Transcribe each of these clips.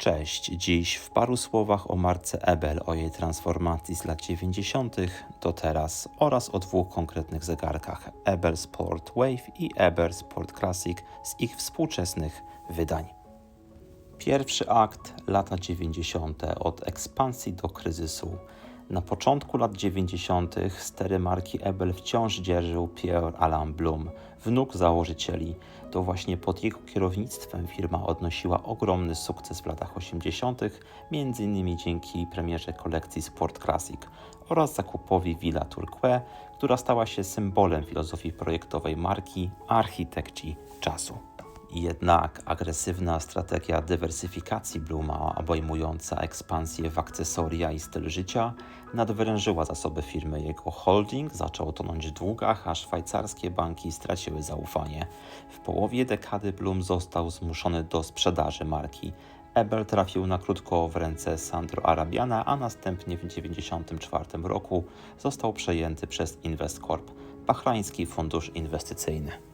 Cześć, dziś w paru słowach o marce Ebel, o jej transformacji z lat 90. do teraz oraz o dwóch konkretnych zegarkach Ebel Sport Wave i Ebel Sport Classic z ich współczesnych wydań. Pierwszy akt lata 90. od ekspansji do kryzysu. Na początku lat 90. stery marki Ebel wciąż dzierżył Pierre Alain Blum, wnuk założycieli. To właśnie pod jego kierownictwem firma odnosiła ogromny sukces w latach 80., m.in. dzięki premierze kolekcji Sport Classic oraz zakupowi Villa Turquoise, która stała się symbolem filozofii projektowej marki architekci czasu. Jednak agresywna strategia dywersyfikacji Bluma, obejmująca ekspansję w akcesoria i styl życia, nadwyrężyła zasoby firmy. Jego holding zaczął tonąć w długach, a szwajcarskie banki straciły zaufanie. W połowie dekady Blum został zmuszony do sprzedaży marki. Ebel trafił na krótko w ręce Sandro Arabiana, a następnie w 1994 roku został przejęty przez Investcorp, bahrański fundusz inwestycyjny.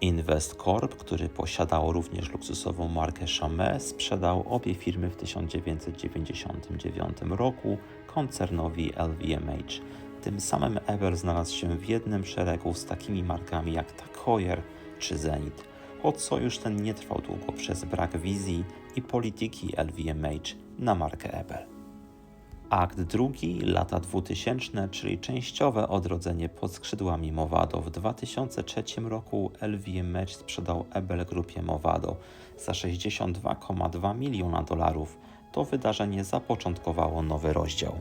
Investcorp, który posiadał również luksusową markę Chamet, sprzedał obie firmy w 1999 roku koncernowi LVMH. Tym samym Ebel znalazł się w jednym szeregu z takimi markami jak Tag Heuer czy Zenit. Choć sojusz ten nie trwał długo przez brak wizji i polityki LVMH na markę Ebel. Akt drugi, lata 2000, czyli częściowe odrodzenie pod skrzydłami Movado. W 2003 roku LVMH sprzedał Ebel grupie Movado za 62,2 miliona dolarów. To wydarzenie zapoczątkowało nowy rozdział.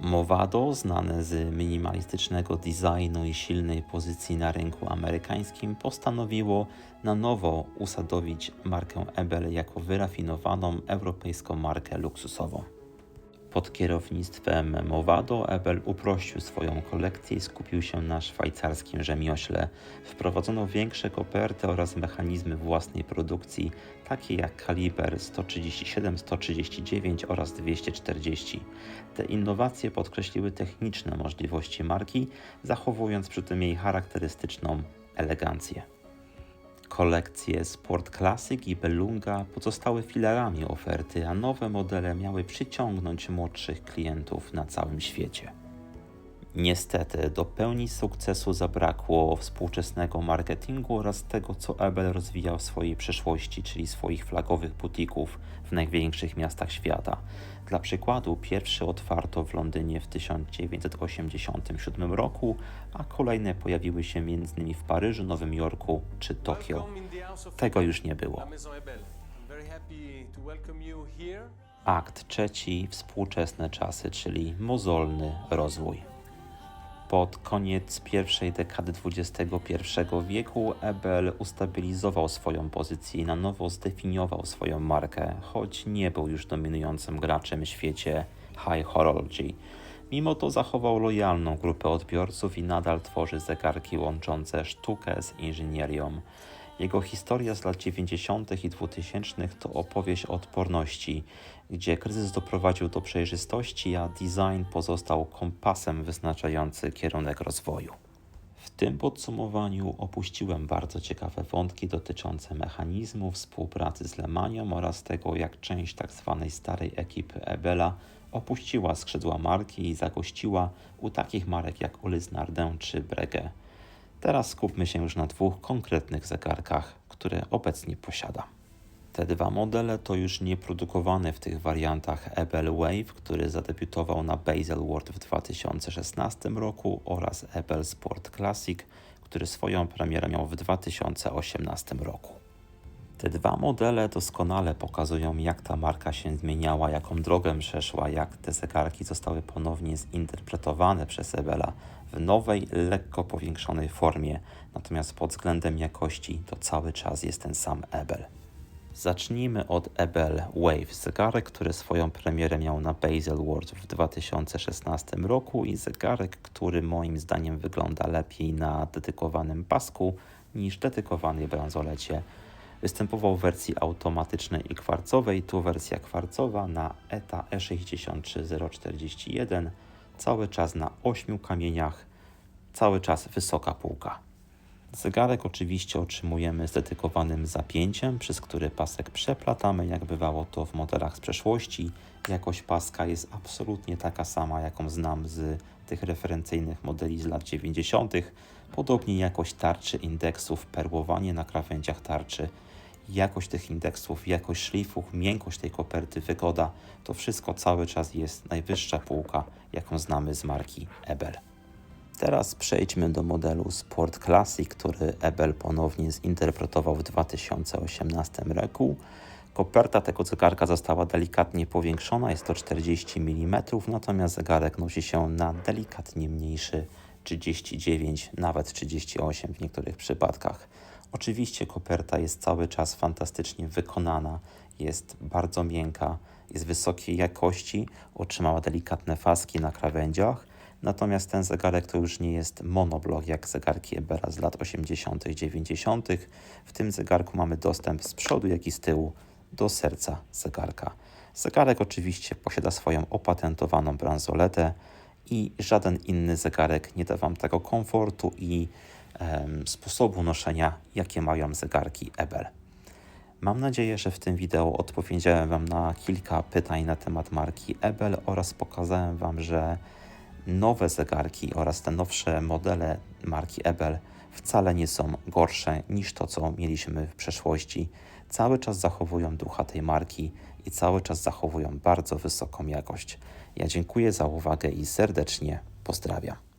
Movado, znane z minimalistycznego designu i silnej pozycji na rynku amerykańskim, postanowiło na nowo usadowić markę Ebel jako wyrafinowaną europejską markę luksusową. Pod kierownictwem Movado Ebel uprościł swoją kolekcję i skupił się na szwajcarskim rzemiośle. Wprowadzono większe koperty oraz mechanizmy własnej produkcji, takie jak kaliber 137, 139 oraz 240. Te innowacje podkreśliły techniczne możliwości marki, zachowując przy tym jej charakterystyczną elegancję. Kolekcje Sport Classic i Belunga pozostały filarami oferty, a nowe modele miały przyciągnąć młodszych klientów na całym świecie. Niestety, do pełni sukcesu zabrakło współczesnego marketingu oraz tego, co Ebel rozwijał w swojej przeszłości, czyli swoich flagowych butików w największych miastach świata. Dla przykładu, pierwszy otwarto w Londynie w 1987 roku, a kolejne pojawiły się m.in. w Paryżu, Nowym Jorku czy Tokio. Tego już nie było. Akt trzeci współczesne czasy, czyli mozolny rozwój. Pod koniec pierwszej dekady XXI wieku Ebel ustabilizował swoją pozycję i na nowo zdefiniował swoją markę, choć nie był już dominującym graczem w świecie high horology. Mimo to zachował lojalną grupę odbiorców i nadal tworzy zegarki łączące sztukę z inżynierią. Jego historia z lat 90. i 2000 to opowieść o odporności, gdzie kryzys doprowadził do przejrzystości, a design pozostał kompasem wyznaczający kierunek rozwoju. W tym podsumowaniu opuściłem bardzo ciekawe wątki dotyczące mechanizmu współpracy z Lemanią oraz tego, jak część tzw. Tak starej ekipy Ebela opuściła skrzydła marki i zagościła u takich marek jak Ulysse Nardin czy Breguet. Teraz skupmy się już na dwóch konkretnych zegarkach, które obecnie posiadam. Te dwa modele to już nieprodukowane w tych wariantach Ebel Wave, który zadebiutował na Baselworld w 2016 roku oraz Ebel Sport Classic, który swoją premierę miał w 2018 roku. Te dwa modele doskonale pokazują, jak ta marka się zmieniała, jaką drogę przeszła, jak te zegarki zostały ponownie zinterpretowane przez Ebela w nowej, lekko powiększonej formie, natomiast pod względem jakości to cały czas jest ten sam Ebel. Zacznijmy od Ebel Wave, zegarek, który swoją premierę miał na Baselworld w 2016 roku i zegarek, który moim zdaniem wygląda lepiej na dedykowanym pasku niż dedykowanej bransolecie Występował w wersji automatycznej i kwarcowej, tu wersja kwarcowa na ETA E63041, cały czas na 8 kamieniach, cały czas wysoka półka. Zegarek oczywiście otrzymujemy z dedykowanym zapięciem, przez który pasek przeplatamy, jak bywało to w modelach z przeszłości. Jakość paska jest absolutnie taka sama, jaką znam z tych referencyjnych modeli z lat 90. Podobnie jakość tarczy, indeksów, perłowanie na krawędziach tarczy, jakość tych indeksów, jakość szlifów, miękkość tej koperty, wygoda, to wszystko cały czas jest najwyższa półka, jaką znamy z marki Ebel. Teraz przejdźmy do modelu Sport Classic, który Ebel ponownie zinterpretował w 2018 roku. Koperta tego zegarka została delikatnie powiększona, jest to 40 mm, natomiast zegarek nosi się na delikatnie mniejszy 39, nawet 38 w niektórych przypadkach. Oczywiście koperta jest cały czas fantastycznie wykonana, jest bardzo miękka, jest wysokiej jakości, otrzymała delikatne faski na krawędziach. Natomiast ten zegarek to już nie jest monoblok jak zegarki Ebera z lat 80., 90. W tym zegarku mamy dostęp z przodu, jak i z tyłu do serca zegarka. Zegarek oczywiście posiada swoją opatentowaną bransoletę i żaden inny zegarek nie da Wam tego komfortu i em, sposobu noszenia, jakie mają zegarki Ebel. Mam nadzieję, że w tym wideo odpowiedziałem Wam na kilka pytań na temat marki Ebel oraz pokazałem Wam, że nowe zegarki oraz te nowsze modele marki Ebel wcale nie są gorsze niż to, co mieliśmy w przeszłości. Cały czas zachowują ducha tej marki i cały czas zachowują bardzo wysoką jakość. Ja dziękuję za uwagę i serdecznie pozdrawiam.